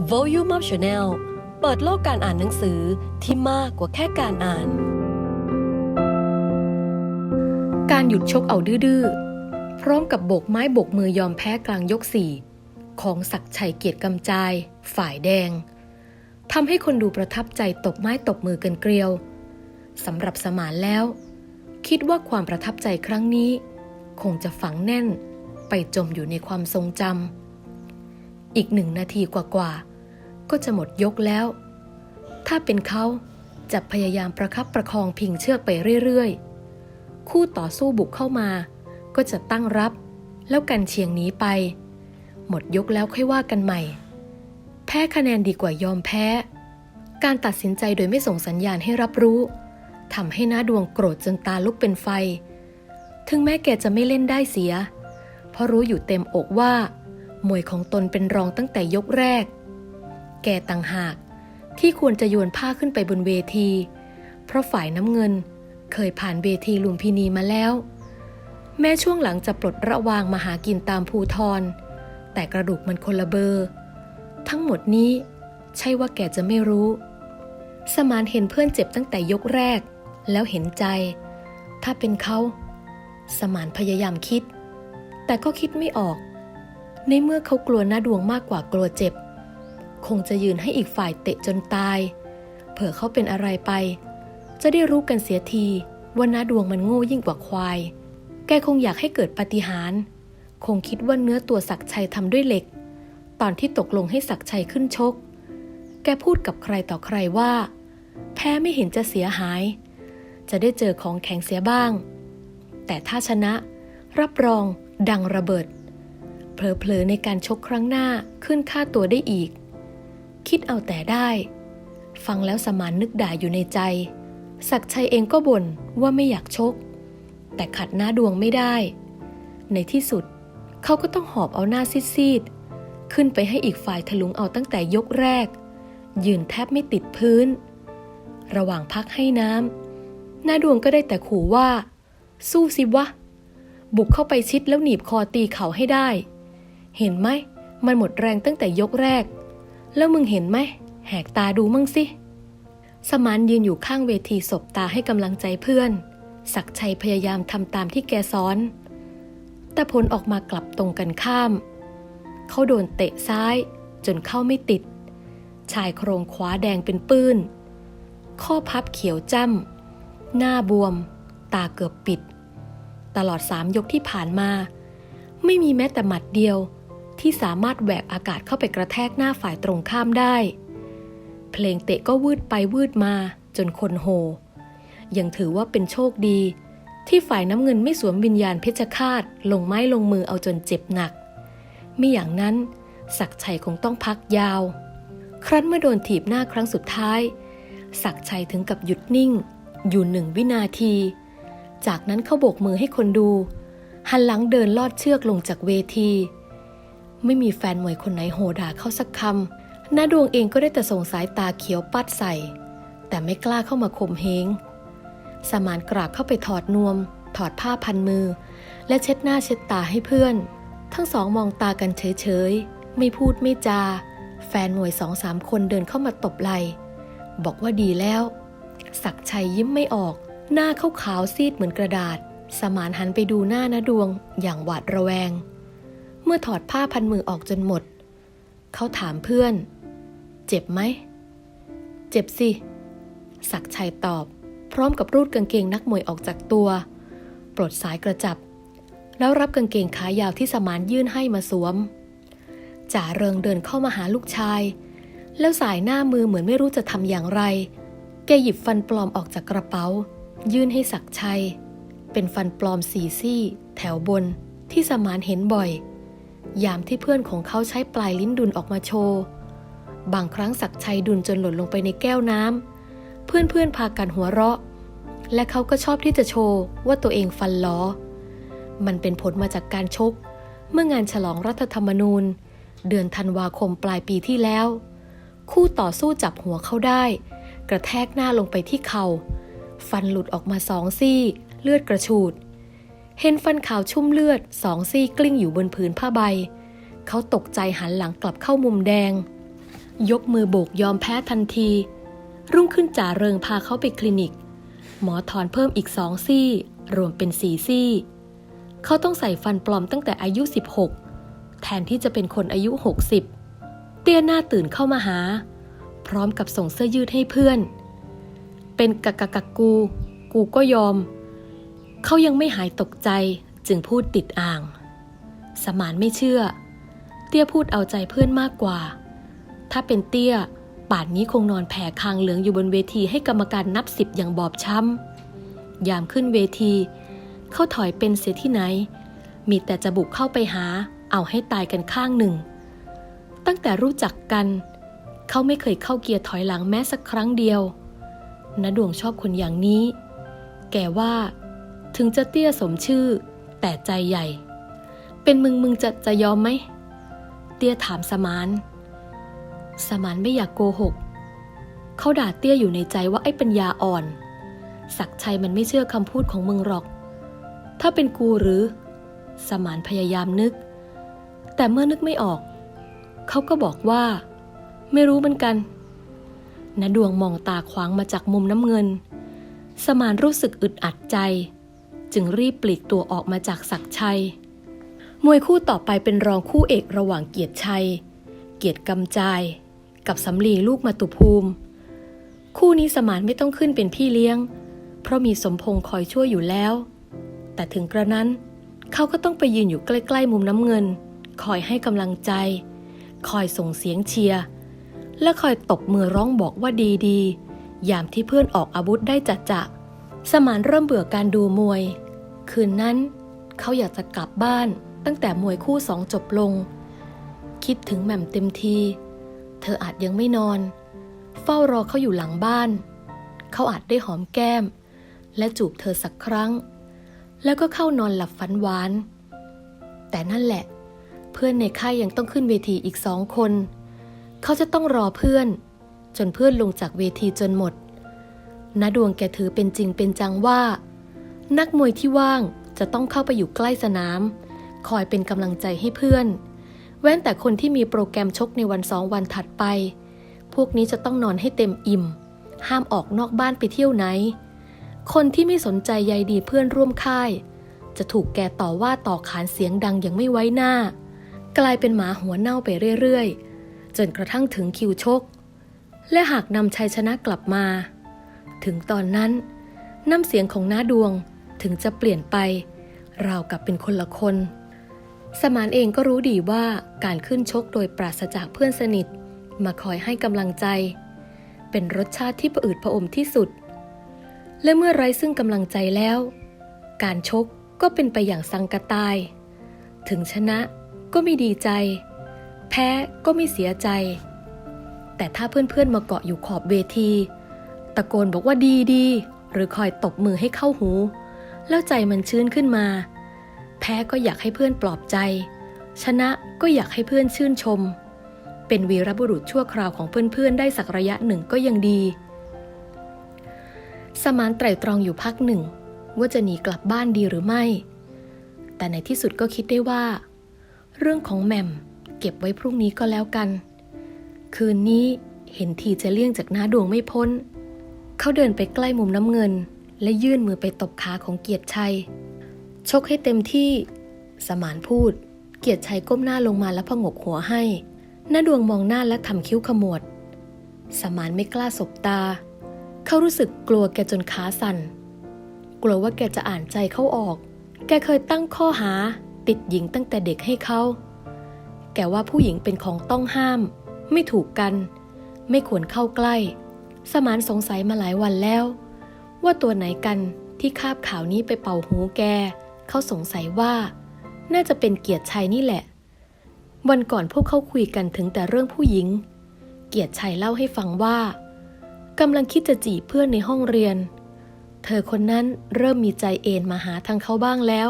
Volume Up Channel เปิดโลกการอ่านหนังสือที่มากกว่าแค่การอ่าน การหยุดชกเอาดื้อพร้อมกับโบกไม้โบกมือยอมแพ้กลางยกสี่ของศักชัยเกียรติกำจาย ฝ่ายแดงทำให้คนดูประทับใจตบไม้ตบมือกันเกลียวสำหรับสมานแล้ว คิดว่าความประทับใจครั้งนี้ คงจะฝังแน่นไปจมอยู่ในความทรงจำ อีกหนึ่งนาทีกว่าๆ ก็จะหมดยกแล้ว ถ้าเป็นเขาจะพยายามประคับประคองพิงเชือกไปเรื่อยๆ คู่ต่อสู้บุกเข้ามา ก็จะตั้งรับ แล้วกันเชียงหนีไป หมดยกแล้วค่อยว่ากันใหม่ แพ้คะแนนดีกว่ายอมแพ้ การตัดสินใจโดยไม่ส่งสัญญาณให้รับรู้ทำให้หน้าดวงโกรธจนตาลุกเป็นไฟ ถึงแม้แกจะไม่เล่นได้เสีย เพราะรู้อยู่เต็มอกว่า มวยของตนเป็นรองตั้งแต่ยกแรก แกต่างหากที่ควรจะโยนผ้าขึ้นไปบนเวที เพราะฝ่ายน้ำเงินเคยผ่านเวทีลุมพินีมาแล้ว แม้ช่วงหลังจะปลดระวางมาหากินตามภูทร แต่กระดูกมันคนละเบอร์ ทั้งหมดนี้ใช่ว่าแกจะไม่รู้ สมานเห็นเพื่อนเจ็บตั้งแต่ยกแรก แล้วเห็นใจ ถ้าเป็นเขา สมานพยายามคิด แต่ก็คิดไม่ออก ในเมื่อเขากลัวหน้าดวงมากกว่ากลัวเจ็บ คงจะยืนให้อีกฝ่ายเตะจนตาย เผื่อเขาเป็นอะไรไป จะได้รู้กันเสียทีว่าหน้าดวงมันโง่ยิ่งกว่าควาย แกคงอยากให้เกิดปาฏิหาริย์คงคิดว่าเนื้อตัวศักชัยทำด้วยเหล็ก ตอนที่ตกลงให้ศักชัยขึ้นชก แกพูดกับใครต่อใครว่า แพ้ไม่เห็นจะเสียหาย จะได้เจอของแข็งเสียบ้าง แต่ถ้าชนะ รับรองดังระเบิด เผลอๆในการชกครั้งหน้าขึ้นค่าตัวได้อีก คิดเอาแต่ได้ ฟังแล้วสมานนึกด่าอยู่ในใจ ศักชัยเองก็บ่นว่าไม่อยากชก แต่ขัดหน้าดวงไม่ได้ ในที่สุดเขาก็ต้องหอบเอาหน้าซีดๆขึ้นไปให้อีกฝ่ายถลุงเอาตั้งแต่ยกแรก ยืนแทบไม่ติดพื้น ระหว่างพักให้น้ำหน้าดวงก็ได้แต่ขู่ว่า สู้สิวะบุกเข้าไปชิดแล้วหนีบคอตีเขาให้ได้ เห็นไหม มันหมดแรงตั้งแต่ยกแรก แล้วมึงเห็นไหม แหกตาดูมั่งสิ สมานยืนอยู่ข้างเวทีศบตาให้กำลังใจเพื่อน ศักชัยพยายามทำตามที่แกซ้อน แต่ผลออกมากลับตรงกันข้าม เขาโดนเตะซ้าย จนเข้าไม่ติด ชายโครงขวาแดงเป็นปื้น ข้อพับเขียวจ้ำ หน้าบวม ตาเกือบปิด ตลอดสามยกที่ผ่านมาไม่มีแม้แต่หมัดเดียว ที่สามารถแหวกอากาศเข้าไปกระแทกหน้าฝ่ายตรงข้ามได้ เพลงเตะก็วืดไปวืดมาจนคนโหยังถือว่าเป็นโชคดี ที่ฝ่ายน้ำเงินไม่สวมวิญญาณเพชฌฆาตลงไม้ลงมือเอาจนเจ็บหนัก ไม่อย่างนั้นศักชัยคงต้องพักยาว ครั้นเมื่อโดนถีบหน้าครั้งสุดท้าย ศักชัยถึงกับหยุดนิ่ง อยู่หนึ่งวินาที จากนั้นเขาโบกมือให้คนดู หันหลังเดินลอดเชือกลงจากเวที ไม่มีแฟนมวยคนไหนโหด่าเขาสักคำหน้าดวงเองก็ได้แต่ส่งสายตาเขียวปัดใส่ แต่ไม่กล้าเข้ามาข่มเหงสมานกราบเข้าไปถอดนวม ถอดผ้าพันมือ และเช็ดหน้าเช็ดตาให้เพื่อน ทั้งสองมองตากันเฉยๆ ไม่พูดไม่จา แฟนมวยสองสามคนเดินเข้ามาตบไหลบอกว่าดีแล้ว ศักชัยยิ้มไม่ออก หน้าเขาขาวซีดเหมือนกระดาษ สมานหันไปดูหน้านาดวงอย่างหวาดระแวง มื่อถอดผ้าพันมือออกจนหมด เขาถามเพื่อน เจ็บไหม เจ็บสิ ศักชัยตอบ พร้อมกับรูดกางเกงนักมวยออกจากตัว ปลดสายกระจับ แล้วรับกางเกงขายาวที่สมานยื่นให้มาสวมจ่าเริงเดินเข้ามาหาลูกชาย แล้วสายหน้ามือเหมือนไม่รู้จะทำอย่างไร แกหยิบฟันปลอมออกจากกระเป๋า ยื่นให้ศักชัย เป็นฟันปลอมสีซี่ แถวบนที่สมานเห็นบ่อย ยามที่เพื่อนของเขาใช้ปลายลิ้นดุลออกมาโชว์ บางครั้งศักชัยดุลจนหล่นลงไปในแก้วน้ำ เพื่อนๆพากันหัวเราะ และเขาก็ชอบที่จะโชว์ว่าตัวเองฟันล้อ มันเป็นผลมาจากการชก เมื่องานฉลองรัฐธรรมนูญ เดือนธันวาคมปลายปีที่แล้ว คู่ต่อสู้จับหัวเขาได้ กระแทกหน้าลงไปที่เขา่าฟันหลุดออกมาสองซี่ เลือดกระฉูด เห็นฟันขาวชุ่มเลือดสองซี่กลิ้งอยู่บนผืนผ้าใบ เขาตกใจหันหลังกลับเข้ามุมแดง ยกมือโบกยอมแพ้ทันที รุ่งขึ้นจ่าเริงพาเขาไปคลินิก หมอถอนเพิ่มอีกสองซี่ รวมเป็นสี่ซี่ เขาต้องใส่ฟันปลอมตั้งแต่อายุ 16 แทนที่จะเป็นคนอายุ 60 เตี้ยหน้าตื่นเข้ามาหา พร้อมกับส่งเสื้อยืดให้เพื่อน เป็นกะกะกะกู กูก็ยอม เขายังไม่หายตกใจจึงพูดติดอ่าง สมานไม่เชื่อ เตี้ยพูดเอาใจเพื่อนมากกว่า ถ้าเป็นเตี้ย ป่านนี้คงนอนแผ่คางเหลืองอยู่บนเวทีให้กรรมการนับสิบอย่างบอบช้ำ ยามขึ้นเวที เขาถอยเป็นเสียที่ไหน มีแต่จะบุกเข้าไปหา เอาให้ตายกันข้างหนึ่ง ตั้งแต่รู้จักกัน เขาไม่เคยเข้าเกียร์ถอยหลังแม้สักครั้งเดียวณดวงชอบคนอย่างนี้ แกว่า ถึงจะเตี้ยสมชื่อ แต่ใจใหญ่ เป็นมึงมึงจะจะยอมไหม เตี้ยถามสมาน สมานไม่อยากโกหก เขาด่าเตี้ยอยู่ในใจว่าไอ้ปัญญาอ่อน ศักชัยมันไม่เชื่อคำพูดของมึงหรอก ถ้าเป็นกูหรือ สมานพยายามนึก แต่เมื่อนึกไม่ออก เขาก็บอกว่า ไม่รู้เหมือนกันณดวงมองตาขวางมาจากมุมน้ำเงิน สมานรู้สึกอึดอัดใจ จึงรีบปลีกตัวออกมาจากศักชัย มวยคู่ต่อไปเป็นรองคู่เอกระหว่างเกียรติชัย เกียรติกำจาย กับสำลีลูกมาตุภูมิ คู่นี้สมานไม่ต้องขึ้นเป็นพี่เลี้ยง เพราะมีสมพงษ์คอยช่วยอยู่แล้ว แต่ถึงกระนั้น เขาก็ต้องไปยืนอยู่ใกล้ ๆ มุมน้ำเงิน คอยให้กำลังใจ คอยส่งเสียงเชียร์และคอยตบมือร้องบอกว่าดีๆยามที่เพื่อนออกอาวุธได้จัดจะสมานเริ่มเบื่อการดูมวย คืนนั้นเขาอยากจะกลับบ้านตั้งแต่มวยคู่สองจบลง คิดถึงแหม่มเต็มที เธออาจยังไม่นอน เฝ้ารอเขาอยู่หลังบ้าน เขาอาจได้หอมแก้ม และจูบเธอสักครั้ง แล้วก็เข้านอนหลับฝันหวาน แต่นั่นแหละ เพื่อนในค่ายยังต้องขึ้นเวทีอีกสองคน เขาจะต้องรอเพื่อน จนเพื่อนลงจากเวทีจนหมดณดวงแกถือเป็นจริงเป็นจังว่า นักมวยที่ว่างจะต้องเข้าไปอยู่ใกล้สนาม คอยเป็นกำลังใจให้เพื่อน แว้นแต่คนที่มีโปรแกรมชกในวันสองวันถัดไป พวกนี้จะต้องนอนให้เต็มอิ่ม ห้ามออกนอกบ้านไปเที่ยวไหน คนที่ไม่สนใจใยดีเพื่อนร่วมค่าย จะถูกแกต่อว่าต่อขานเสียงดังอย่างไม่ไว้หน้า กลายเป็นหมาหัวเน่าไปเรื่อยๆ จนกระทั่งถึงคิวชก และหากนำชัยชนะกลับมา ถึงตอนนั้นน้ำเสียงของน้าดวง ถึงจะเปลี่ยนไปราวกับเป็นคนละคน สมานเองก็รู้ดีว่าการขึ้นชกโดยปราศจากเพื่อนสนิท มาคอยให้กำลังใจ เป็นรสชาติที่ประอืดผอมที่สุด และเมื่อไร้ซึ่งกำลังใจแล้ว การชกก็เป็นไปอย่างสังกตาย ถึงชนะก็ไม่ดีใจ แพ้ก็ไม่เสียใจ แต่ถ้าเพื่อนๆมาเกาะอยู่ขอบเวที ตะโกนบอกว่าดีดีหรือคอยตบมือให้เข้าหู แล้วใจมันชื้นขึ้นมา แพ้ก็อยากให้เพื่อนปลอบใจ ชนะก็อยากให้เพื่อนชื่นชม เป็นวีรบุรุษชั่วคราวของเพื่อนๆ ได้สักระยะหนึ่งก็ยังดี สมานไตรตรองอยู่พักหนึ่ง ว่าจะหนีกลับบ้านดีหรือไม่ แต่ในที่สุดก็คิดได้ว่า เรื่องของแหม่มเก็บไว้พรุ่งนี้ก็แล้วกัน คืนนี้เห็นทีจะเลี่ยงจากหน้าดวงไม่พ้น เขาเดินไปใกล้มุมน้ำเงิน และยื่นมือไปตบขาของเกียรติชัย ชกให้เต็มที่ สมานพูด เกียรติชัยก้มหน้าลงมาแล้วพงกหัวให้หน้าดวงมองหน้าและทำคิ้วขมวด สมานไม่กล้าสบตา เขารู้สึกกลัวแกจนขาสั่น กลัวว่าแกจะอ่านใจเขาออก แกเคยตั้งข้อหา ติดหญิงตั้งแต่เด็กให้เขา แกว่าผู้หญิงเป็นของต้องห้าม ไม่ถูกกัน ไม่ควรเข้าใกล้ สมานสงสัยมาหลายวันแล้ว ว่าตัวไหนกันที่คาบข่าวนี้ไปเป่าหูแก เขาสงสัยว่า น่าจะเป็นเกียรติชัยนี่แหละ วันก่อนพวกเขาคุยกันถึงแต่เรื่องผู้หญิง เกียรติชัยเล่าให้ฟังว่ากำลังคิดจะจีบเพื่อนในห้องเรียน เธอคนนั้นเริ่มมีใจเอ็นมาหาทางเขาบ้างแล้ว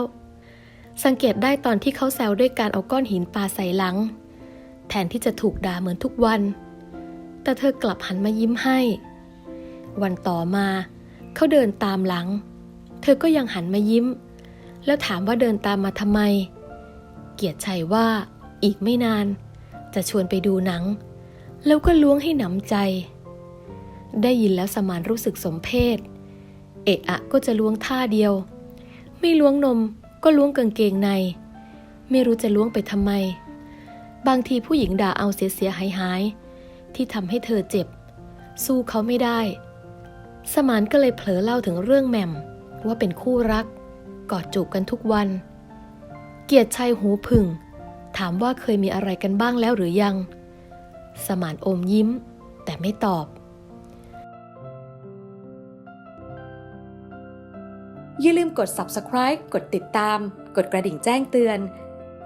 สังเกตได้ตอนที่เขาแซวด้วยการเอาก้อนหินปาใส่หลัง แทนที่จะถูกด่าเหมือนทุกวัน แต่เธอกลับหันมายิ้มให้ วันต่อมา เขาเดินตามหลัง เธอก็ยังหันมายิ้ม แล้วถามว่าเดินตามมาทำไม เกียรติชัยว่าอีกไม่นาน จะชวนไปดูหนัง แล้วก็ล้วงให้หนำใจ ได้ยินแล้วสมานรู้สึกสมเพศ เอะอะก็จะล้วงท่าเดียว ไม่ล้วงนมก็ล้วงกางเกงใน ไม่รู้จะล้วงไปทำไม บางทีผู้หญิงด่าเอาเสียเสียหายหายๆที่ทำให้เธอเจ็บ สู้เขาไม่ได้ สมานก็เลยเผลอเล่าถึงเรื่องแหม่มว่าเป็นคู่รัก กอดจูบกันทุกวัน เกียรติชัยหูผึ่ง ถามว่าเคยมีอะไรกันบ้างแล้วหรือยัง สมานอมยิ้ม แต่ไม่ตอบ อย่าลืมกด subscribe กดติดตาม กดกระดิ่งแจ้งเตือน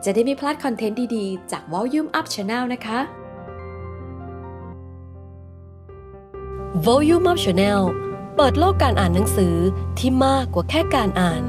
จะได้ไม่พลาดคอนเทนต์ดี ๆ จาก Volume Up Channel นะคะ Volume Up Channel เปิดโลกการอ่านหนังสือที่มากกว่าแค่การอ่าน